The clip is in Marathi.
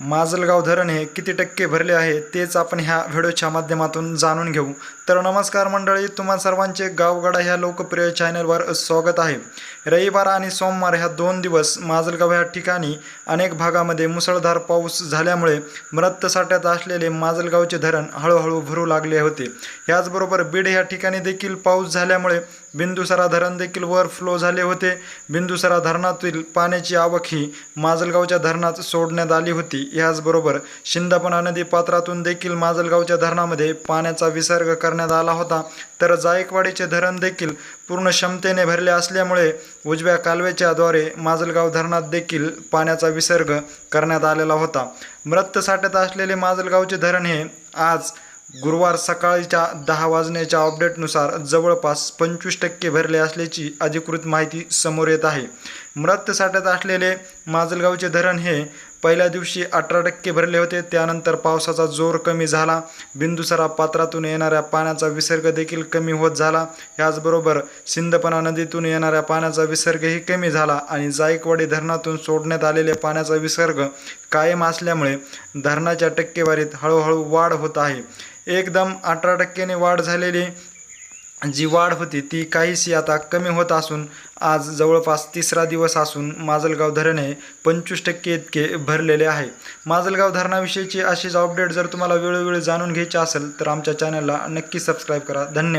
माजलगाव धरण हे किती टक्के भरले आहे तेच आपण ह्या व्हिडिओच्या माध्यमातून जाणून घेऊ. तर नमस्कार मंडळी तुम्हा सर्वांचे गावगाडा ह्या लोकप्रिय चॅनलवर स्वागत आहे. रविवार आणि सोमवार ह्या दोन दिवस माजलगाव ह्या ठिकाणी अनेक भागामध्ये मुसळधार पाऊस झाल्यामुळे मृत साठ्यात असलेले माजलगावचे धरण हळूहळू भरू लागले होते. याचबरोबर बीड ह्या ठिकाणी देखील पाऊस झाल्यामुळे बिंदुसरा धरण देखील वर फ्लो झाले होते. बिंदुसरा धरणातील पाण्याची आवक ही माजलगावच्या धरणात सोडण्यात आली होती. याचबरोबर शिंदपणा नदी पात्रातून देखील माजलगावच्या धरणामध्ये पाण्याचा विसर्ग करण्यात आला होता. तर जायकवाडीचे धरण देखील पूर्ण क्षमतेने भरले असल्यामुळे उजव्या कालव्याच्याद्वारे माजलगाव धरणात देखील पाण्याचा विसर्ग करण्यात आलेला होता. मृत साठ्यात असलेले माजलगावचे धरण हे आज गुरुवार सकाळच्या दहा वाजण्याच्या अपडेटनुसार जवळपास पंचवीस टक्के भरले असल्याची अधिकृत माहिती समोर येत आहे. मृत साठ्यात असलेले माजलगावचे धरण हे पहिल्या दिवशी अठरा टक्के भरले होते. त्यानंतर पावसाचा जोर कमी झाला. बिंदुसरा पात्रातून येणाऱ्या पाण्याचा विसर्ग देखील कमी होत झाला. याचबरोबर सिंदपणा नदीतून येणाऱ्या पाण्याचा विसर्गही कमी झाला आणि जायकवाडी धरणातून सोडण्यात आलेल्या पाण्याचा विसर्ग कायम असल्यामुळे धरणाच्या टक्केवारीत हळूहळू वाढ होत आहे. एकदम अठरा टक्क्याने वाढ झालेली जी वाढ होती ती काहीशी आता कमी होत असून आज जवळपास तिसरा दिवस असून माजलगाव धरण हे पंचवीस टक्के इतके भरलेले आहे. माजलगाव धरणाविषयीची अशीच अपडेट जर तुम्हाला वेळोवेळी जाणून घ्यायची असेल तर आमच्या चॅनलला नक्की सबस्क्राईब करा. धन्यवाद.